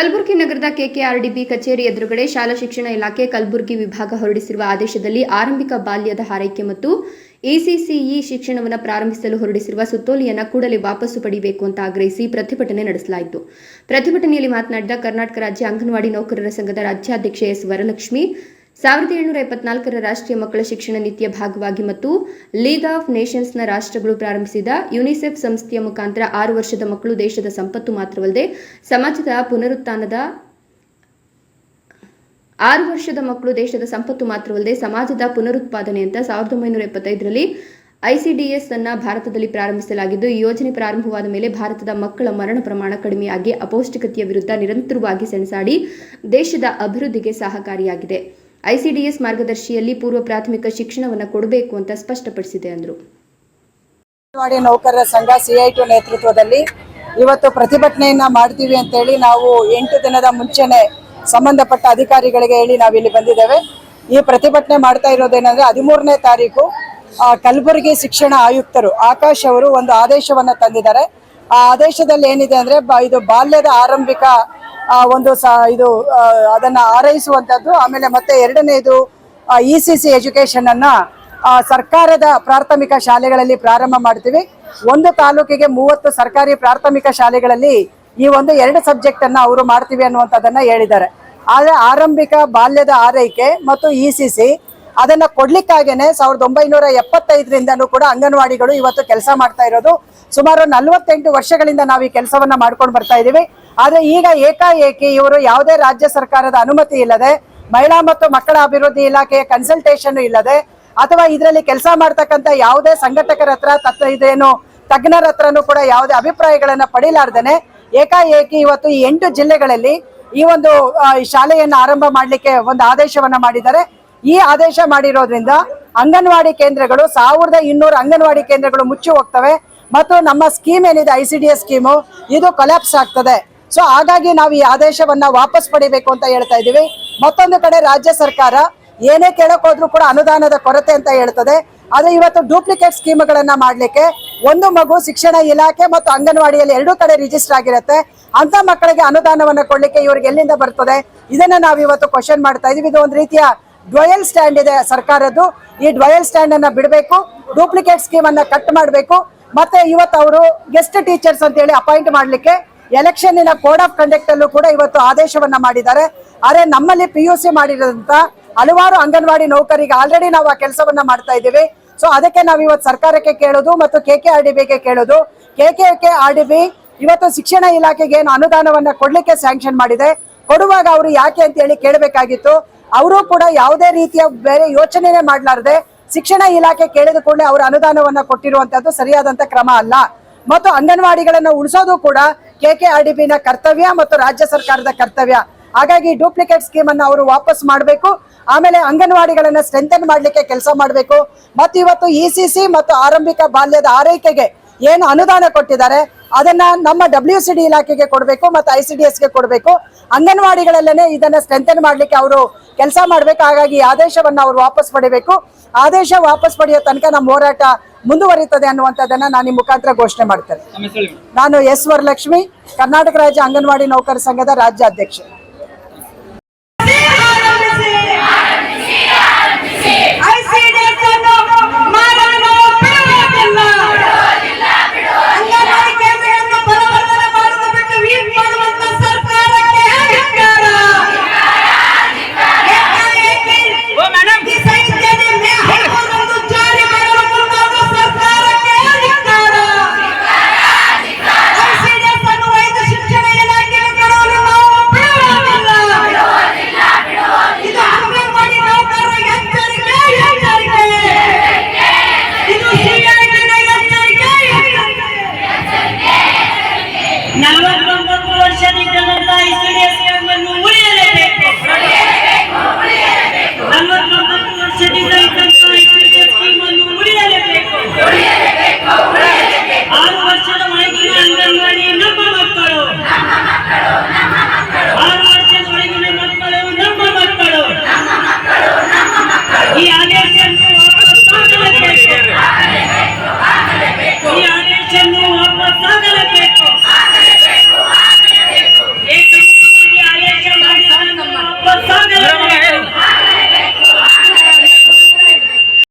ಕಲಬುರಗಿ ನಗರದ ಕೆಕೆಆರ್ಡಿಬಿ ಕಚೇರಿ ಎದುರುಗಡೆ ಶಾಲಾ ಶಿಕ್ಷಣ ಇಲಾಖೆ ಕಲಬುರಗಿ ವಿಭಾಗ ಹೊರಡಿಸಿರುವ ಆದೇಶದಲ್ಲಿ ಆರಂಭಿಕ ಬಾಲ್ಯದ ಹಾರೈಕೆ ಮತ್ತು ಎಸಿಸಿಇ ಶಿಕ್ಷಣವನ್ನು ಪ್ರಾರಂಭಿಸಲು ಹೊರಡಿಸಿರುವ ಸುತ್ತೋಲೆಯನ್ನು ಕೂಡಲೇ ವಾಪಸ್ಸು ಪಡೆಯಬೇಕು ಅಂತ ಆಗ್ರಹಿಸಿ ಪ್ರತಿಭಟನೆ ನಡೆಸಲಾಯಿತು. ಪ್ರತಿಭಟನೆಯಲ್ಲಿ ಮಾತನಾಡಿದ ಕರ್ನಾಟಕ ರಾಜ್ಯ ಅಂಗನವಾಡಿ ನೌಕರರ ಸಂಘದ ರಾಜ್ಯಾಧ್ಯಕ್ಷ ಎಸ್ ವರಲಕ್ಷ್ಮಿ ಸಾವಿರದ ಏಳುನೂರ ಎಪ್ಪತ್ನಾಲ್ಕರ ರಾಷ್ಟ್ರೀಯ ಮಕ್ಕಳ ಶಿಕ್ಷಣ ನೀತಿಯ ಭಾಗವಾಗಿ ಮತ್ತು ಲೀಗ್ ಆಫ್ ನೇಷನ್ಸ್ನ ರಾಷ್ಟ್ರಗಳು ಪ್ರಾರಂಭಿಸಿದ ಯುನಿಸೆಫ್ ಸಂಸ್ಥೆಯ ಮುಖಾಂತರ ಆರು ವರ್ಷದ ಮಕ್ಕಳು ದೇಶದ ಸಂಪತ್ತು ಮಾತ್ರವಲ್ಲದೆ ಸಮಾಜದ ಪುನರುತ್ಥಾನದ ಆರು ವರ್ಷದ ಮಕ್ಕಳು ದೇಶದ ಸಂಪತ್ತು ಮಾತ್ರವಲ್ಲದೆ ಸಮಾಜದ ಪುನರುತ್ಪಾದನೆ ಅಂತ ಸಾವಿರದ ಒಂಬೈನೂರ ಎಪ್ಪತ್ತೈದರಲ್ಲಿ ಐಸಿಡಿಎಸ್ ಅನ್ನ ಭಾರತದಲ್ಲಿ ಪ್ರಾರಂಭಿಸಲಾಗಿದ್ದು, ಈ ಯೋಜನೆ ಪ್ರಾರಂಭವಾದ ಮೇಲೆ ಭಾರತದ ಮಕ್ಕಳ ಮರಣ ಪ್ರಮಾಣ ಕಡಿಮೆಯಾಗಿ ಅಪೌಷ್ಟಿಕತೆಯ ವಿರುದ್ಧ ನಿರಂತರವಾಗಿ ಸೆಣಸಾಡಿ ದೇಶದ ಅಭಿವೃದ್ಧಿಗೆ ಸಹಕಾರಿಯಾಗಿದೆ. ಐಸಿಡಿಎಸ್ ಮಾರ್ಗದರ್ಶಿಯಲ್ಲಿ ಪೂರ್ವ ಪ್ರಾಥಮಿಕ ಶಿಕ್ಷಣವನ್ನು ಕೊಡಬೇಕು ಅಂತ ಸ್ಪಷ್ಟಪಡಿಸಿದೆ ಅಂದರು. ಅಂಗನವಾಡಿ ನೌಕರರ ಸಂಘ ಸಿಐಟಿ ನೇತೃತ್ವದಲ್ಲಿ ಇವತ್ತು ಪ್ರತಿಭಟನೆಯನ್ನ ಮಾಡ್ತೀವಿ ಅಂತೇಳಿ ನಾವು ಎಂಟು ದಿನದ ಮುಂಚೆನೆ ಸಂಬಂಧಪಟ್ಟ ಅಧಿಕಾರಿಗಳಿಗೆ ಹೇಳಿ ನಾವಿಲ್ಲಿ ಬಂದಿದ್ದೇವೆ. ಈ ಪ್ರತಿಭಟನೆ ಮಾಡ್ತಾ ಇರೋದೇನಂದ್ರೆ ಹದಿಮೂರನೇ ತಾರೀಕು ಕಲಬುರಗಿ ಶಿಕ್ಷಣ ಆಯುಕ್ತರು ಆಕಾಶ್ ಅವರು ಒಂದು ಆದೇಶವನ್ನ ತಂದಿದ್ದಾರೆ. ಆ ಆದೇಶದಲ್ಲಿ ಏನಿದೆ ಅಂದ್ರೆ ಇದು ಬಾಲ್ಯದ ಆರಂಭಿಕ ಒಂದು ಇದು ಅದನ್ನ ಆರೈಸುವಂತದ್ದು ಆಮೇಲೆ ಮತ್ತೆ ಎರಡನೇದು ಇ ಸಿ ಸಿ ಎಜುಕೇಶನ್ ಅನ್ನ ಸರ್ಕಾರದ ಪ್ರಾಥಮಿಕ ಶಾಲೆಗಳಲ್ಲಿ ಪ್ರಾರಂಭ ಮಾಡ್ತೀವಿ. ಒಂದು ತಾಲೂಕಿಗೆ ಮೂವತ್ತು ಸರ್ಕಾರಿ ಪ್ರಾಥಮಿಕ ಶಾಲೆಗಳಲ್ಲಿ ಈ ಒಂದು ಎರಡು ಸಬ್ಜೆಕ್ಟ್ ಅನ್ನ ಅವರು ಮಾಡ್ತೀವಿ ಅನ್ನುವಂಥದ್ದನ್ನ ಹೇಳಿದ್ದಾರೆ. ಆದರೆ ಆರಂಭಿಕ ಬಾಲ್ಯದ ಆರೈಕೆ ಮತ್ತು ಇ ಸಿ ಸಿ ಅದನ್ನ ಕೊಡ್ಲಿಕ್ಕಾಗೇನೆ ಸಾವಿರದ ಒಂಬೈನೂರ ಎಪ್ಪತ್ತೈದರಿಂದನೂ ಕೂಡ ಅಂಗನವಾಡಿಗಳು ಇವತ್ತು ಕೆಲಸ ಮಾಡ್ತಾ ಇರೋದು. ಸುಮಾರು ನಲವತ್ತೆಂಟು ವರ್ಷಗಳಿಂದ ನಾವು ಈ ಕೆಲಸವನ್ನ ಮಾಡ್ಕೊಂಡು ಬರ್ತಾ ಇದ್ದೀವಿ ಆದ್ರೆ ಈಗ ಏಕಾಏಕಿ ಇವರು ಯಾವುದೇ ರಾಜ್ಯ ಸರ್ಕಾರದ ಅನುಮತಿ ಇಲ್ಲದೆ, ಮಹಿಳಾ ಮತ್ತು ಮಕ್ಕಳ ಅಭಿವೃದ್ಧಿ ಇಲಾಖೆಯ ಕನ್ಸಲ್ಟೇಷನ್ ಇಲ್ಲದೆ, ಅಥವಾ ಇದರಲ್ಲಿ ಕೆಲಸ ಮಾಡ್ತಕ್ಕಂಥ ಯಾವುದೇ ಸಂಘಟಕರ ಹತ್ರ ತತ್ವ ಇದೇನು ತಜ್ಞರ ಹತ್ರನೂ ಕೂಡ ಯಾವುದೇ ಅಭಿಪ್ರಾಯಗಳನ್ನ ಪಡಿಲಾರ್ದೇನೆ, ಏಕಾಏಕಿ ಇವತ್ತು ಈ ಎಂಟು ಜಿಲ್ಲೆಗಳಲ್ಲಿ ಈ ಒಂದು ಶಾಲೆಯನ್ನು ಆರಂಭ ಮಾಡಲಿಕ್ಕೆ ಒಂದು ಆದೇಶವನ್ನ ಮಾಡಿದ್ದಾರೆ. ಈ ಆದೇಶ ಮಾಡಿರೋದ್ರಿಂದ ಅಂಗನವಾಡಿ ಕೇಂದ್ರಗಳು ಸಾವಿರದ ಇನ್ನೂರು ಅಂಗನವಾಡಿ ಕೇಂದ್ರಗಳು ಮುಚ್ಚಿ ಹೋಗ್ತವೆ. ಮತ್ತು ನಮ್ಮ ಸ್ಕೀಮ್ ಏನಿದೆ, I C D S scheme, ಇದು ಕೊಲ್ಯಾಪ್ಸ್ ಆಗ್ತದೆ. ಸೊ ಹಾಗಾಗಿ ನಾವು ಈ ಆದೇಶವನ್ನ ವಾಪಸ್ ಪಡಿಬೇಕು ಅಂತ ಹೇಳ್ತಾ ಇದ್ದೀವಿ. ಮತ್ತೊಂದು ಕಡೆ ರಾಜ್ಯ ಸರ್ಕಾರ ಏನೇ ಕೇಳಕ್ ಹೋದ್ರೂ ಕೂಡ ಅನುದಾನದ ಕೊರತೆ ಅಂತ ಹೇಳ್ತದೆ. ಆದರೆ ಇವತ್ತು ಡೂಪ್ಲಿಕೇಟ್ ಸ್ಕೀಮ್ಗಳನ್ನು ಮಾಡ್ಲಿಕ್ಕೆ ಒಂದು ಮಗು ಶಿಕ್ಷಣ ಇಲಾಖೆ ಮತ್ತು ಅಂಗನವಾಡಿಯಲ್ಲಿ ಎರಡೂ ಕಡೆ ರಿಜಿಸ್ಟರ್ ಆಗಿರುತ್ತೆ. ಅಂತ ಮಕ್ಕಳಿಗೆ ಅನುದಾನವನ್ನ ಕೊಡ್ಲಿಕ್ಕೆ ಇವ್ರಿಗೆ ಎಲ್ಲಿಂದ ಬರ್ತದೆ? ಇದನ್ನ ನಾವು ಇವತ್ತು ಕ್ವಶನ್ ಮಾಡ್ತಾ ಇದೀವಿ. ಇದು ಒಂದು ರೀತಿಯ ಡ್ವಯಲ್ ಸ್ಟ್ಯಾಂಡ್ ಇದೆ ಸರ್ಕಾರದ್ದು. ಈ ಡ್ವಯಲ್ ಸ್ಟ್ಯಾಂಡ್ ಅನ್ನ ಬಿಡಬೇಕು, ಡೂಪ್ಲಿಕೇಟ್ ಸ್ಕೀಮ್ ಅನ್ನ ಕಟ್ ಮಾಡಬೇಕು. ಮತ್ತೆ ಇವತ್ತು ಅವರು ಗೆಸ್ಟ್ ಟೀಚರ್ಸ್ ಅಂತ ಹೇಳಿ ಅಪಾಯಿಂಟ್ ಮಾಡ್ಲಿಕ್ಕೆ ಎಲೆಕ್ಷನ್ನಿನ ಕೋಡ್ ಆಫ್ ಕಂಡಕ್ಟ್ ಅಲ್ಲೂ ಕೂಡ ಇವತ್ತು ಆದೇಶವನ್ನ ಮಾಡಿದ್ದಾರೆ. ಆದರೆ ನಮ್ಮಲ್ಲಿ ಪಿ ಯು ಸಿ ಮಾಡಿರೋದಂತ ಹಲವಾರು ಅಂಗನವಾಡಿ ನೌಕರಿಗೆ ಆಲ್ರೆಡಿ ನಾವು ಆ ಕೆಲಸವನ್ನ ಮಾಡ್ತಾ ಇದ್ದೀವಿ. ಸೊ ಅದಕ್ಕೆ ನಾವು ಇವತ್ತು ಸರ್ಕಾರಕ್ಕೆ ಕೇಳೋದು ಮತ್ತು ಕೆ ಕೆ ಆರ್ ಡಿ ಬಿಗೆ ಕೇಳೋದು. K K K R D B ಇವತ್ತು ಶಿಕ್ಷಣ ಇಲಾಖೆಗೆ ಏನು ಅನುದಾನವನ್ನ ಕೊಡ್ಲಿಕ್ಕೆ ಸ್ಯಾಂಕ್ಷನ್ ಮಾಡಿದೆ. ಕೊಡುವಾಗ ಅವರು ಯಾಕೆ ಅಂತ ಹೇಳಿ ಕೇಳಬೇಕಾಗಿತ್ತು. ಅವರು ಕೂಡ ಯಾವುದೇ ರೀತಿಯ ಬೇರೆ ಯೋಚನೆನೇ ಮಾಡಲಾರದೆ ಶಿಕ್ಷಣ ಇಲಾಖೆ ಕೇಳಿದ ಕೂಡಲೇ ಅವರು ಅನುದಾನವನ್ನ ಕೊಟ್ಟಿರುವಂತದ್ದು ಸರಿಯಾದಂತ ಕ್ರಮ ಅಲ್ಲ. ಮತ್ತು ಅಂಗನವಾಡಿಗಳನ್ನ ಉಳಿಸೋದು ಕೂಡ ಕೆ ಕೆ ಆರ್ ಡಿ ನ ಕರ್ತವ್ಯ ಮತ್ತು ರಾಜ್ಯ ಸರ್ಕಾರದ ಕರ್ತವ್ಯ. ಹಾಗಾಗಿ ಡೂಪ್ಲಿಕೇಟ್ ಸ್ಕೀಮ್ ಅನ್ನ ಅವರು ವಾಪಸ್ ಮಾಡಬೇಕು. ಆಮೇಲೆ ಅಂಗನವಾಡಿಗಳನ್ನ ಸ್ಟ್ರೆಂಥನ್ ಮಾಡ್ಲಿಕ್ಕೆ ಕೆಲಸ ಮಾಡಬೇಕು. ಮತ್ತು ಇವತ್ತು ಇ ಸಿ ಸಿ ಮತ್ತು ಆರಂಭಿಕ ಬಾಲ್ಯದ ಆರೈಕೆಗೆ ಏನು ಅನುದಾನ ಕೊಟ್ಟಿದ್ದಾರೆ, ಅದನ್ನ ನಮ್ಮ ಡಬ್ಲ್ಯೂ ಸಿ ಡಿ ಇಲಾಖೆಗೆ ಕೊಡಬೇಕು ಮತ್ತು ಐ ಸಿ ಡಿ ಎಸ್ಗೆ ಕೊಡಬೇಕು. ಅಂಗನವಾಡಿಗಳಲ್ಲೇನೆ ಇದನ್ನ ಸ್ಟ್ರೆಂಥನ್ ಮಾಡ್ಲಿಕ್ಕೆ ಅವರು ಕೆಲಸ ಮಾಡ್ಬೇಕು. ಹಾಗಾಗಿ ಆದೇಶವನ್ನ ಅವರು ವಾಪಸ್ ಪಡಿಬೇಕು. ಆದೇಶ ವಾಪಸ್ ಪಡೆಯೋ ತನಕ ನಮ್ಮ ಹೋರಾಟ ಮುಂದುವರಿತದೆ ಅನ್ನುವಂಥದ್ದನ್ನ ನಾನು ಈ ಮುಖಾಂತರ ಘೋಷಣೆ ಮಾಡ್ತೇನೆ. ನಮ್ಮ. ನಾನು ಎಸ್ ವರಲಕ್ಷ್ಮಿ ಕರ್ನಾಟಕ ರಾಜ್ಯ ಅಂಗನವಾಡಿ ನೌಕರ ಸಂಘದ ರಾಜ್ಯಾಧ್ಯಕ್ಷೆ. ಶಿಕ್ಷಣಿಕರಂತ ಈ ಸ್ಟುಡಿಯೋಸ್ ನಮ್ಮನ್ನು ಉಳಿಯಲೇಬೇಕು. ನಲವತ್ತೊಂಬತ್ತು ವರ್ಷದಿಂದ ಒಳಗಿನ ಅಂಗನವಾಡಿ ನಮ್ಮ ಮಕ್ಕಳು. ಒಳಗಿನ ಮಕ್ಕಳು ನಮ್ಮ ಈ ಆದೇಶವನ್ನು ವಾಪಸ್ ತಗೊಳ್ಳಬೇಕು ಈ ಆದೇಶವನ್ನು ವಾಪಸ್ ತಗೊಳ್ಳಬೇಕು